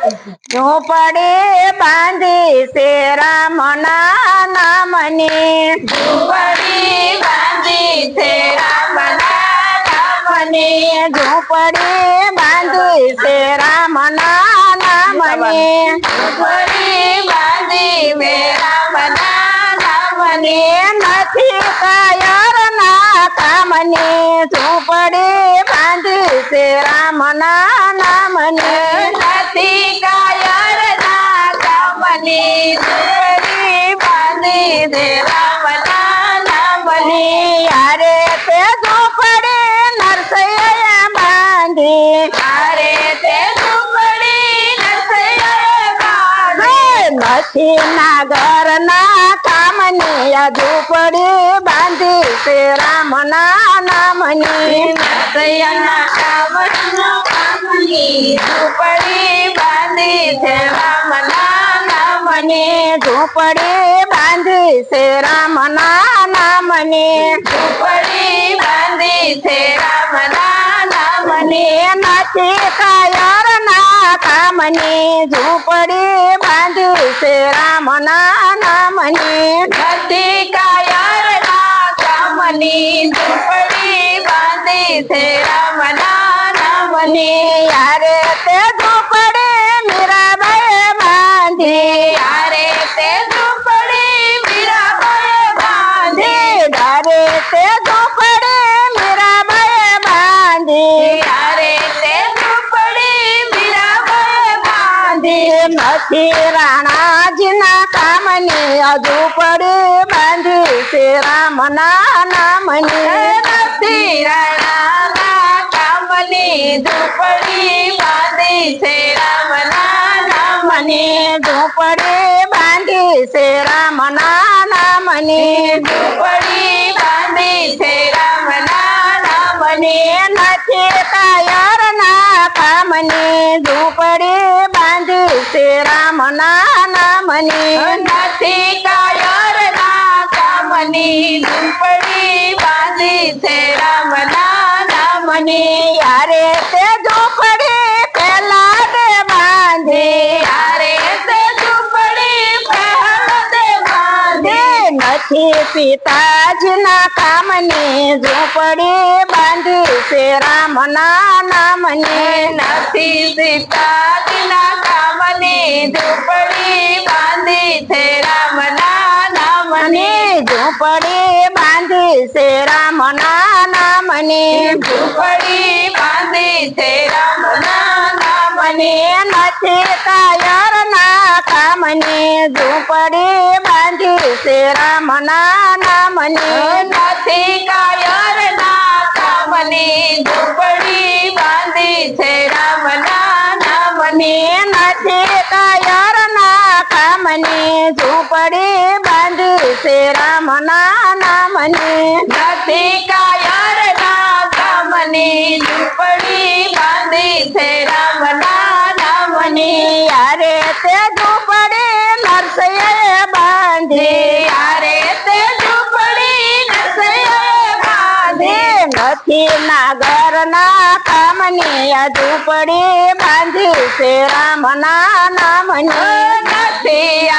ઝૂંપડી બાંધી છે રામના નામની. ઝૂંપડી બાંધી છે રામના નામની. ઝૂંપડી બાંધી છે રામના નામની. ઝૂંપડી બાંધી મે રામના નામની. નથી કાયર ના કામની. ઝૂંપડી બાંધી છે રામના નામની યારે તે ઝૂંપડી નરસૈયા બાંધી. અરે તે ઝૂંપડી નસૈયે બાંધી. નથી નાગર ના કામની આ ઝૂંપડી બાંધી છે રામના નામની. નસૈયાના કામનો કામની ઝૂંપડી બાંધી છે રામના નામની. ઝૂંપડી બાંધી છે રામના નામની ઝૂંપડી બાંધી છે રામના મને નથી કાયર ના કામની. ઝૂંપડી બાંધી છે રામના નામની. નથી કાયર ના કામની. ઝૂંપડી બાંધી છે રામના નામની. યારે નથી રાણાજીના કામની હજુ ઝૂંપડી બાંધી છે રામના નામની. નથી રાણાના કામની ઝૂંપડી બાંધી છે રામના નામની. ઝૂંપડી બાંધી છે રામના નામની. ઝૂંપડી બાંધી છે રામના નામની. નથી તૈયાર ના કામની ઝૂંપડી બાંધી ના નામની નથી કાયર ના કામની ઝૂંપડી બાંધી છે રામના નામની યારે તે ઝૂંપડી પેલા દે બાંધી. યારે તે ઝૂંપડી દે બાંધી. નથી પિતાજીના કામની ઝૂંપડી બાંધી છે રામના નામની નથી સીતાજીના કામની ઝૂંપડી બાંધી છે રામના નામની ઝૂંપડી બાંધી છે રામના નામની ઝૂંપડી બાંધી છે રામના નામની નથી કાયર ના કામની ઝૂંપડી બાંધી છે રામના નામની નથી ઝૂંપડી બાંધી છે રામના નામની. નથી કાયર ના કામની ઝૂંપડી બાંધી છે રામના નામની. અરે તે ઝૂંપડી નરસૈયે બાંધી. અરે તે ઝૂંપડી નસૈયે બાંધી. નથી નાગર ના કામની આ ઝૂંપડી બાંધી છે રામના નામની. નથી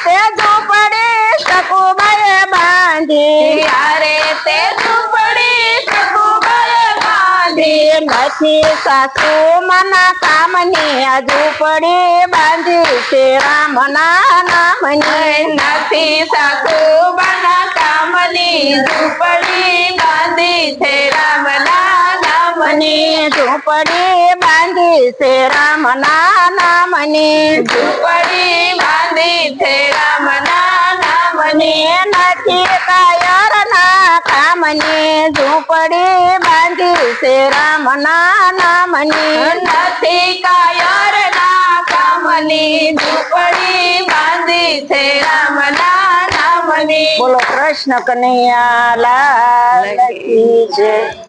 તે ઝૂંપડી શકુબાએ બાંધી. યારે તે ઝૂંપડી સકુબાએ બાંધી. નથી સાસુ મના કામની ઝૂંપડી બાંધી છે રામના નામની. નથી સાસુ બના કામની ઝૂંપડી બાંધી છે રામના નામની. ઝૂંપડી બાંધી છે રામના નામની. ઝૂંપડી બાંધી છે રામના નામની નથી કાયર ના કામની ઝૂંપડી બાંધી છે રામના નામની નથી કાયર ના કામની ઝૂંપડી બાંધી છે રામના નામની. બોલો, કૃષ્ણ કનૈયા લાલ કી જય.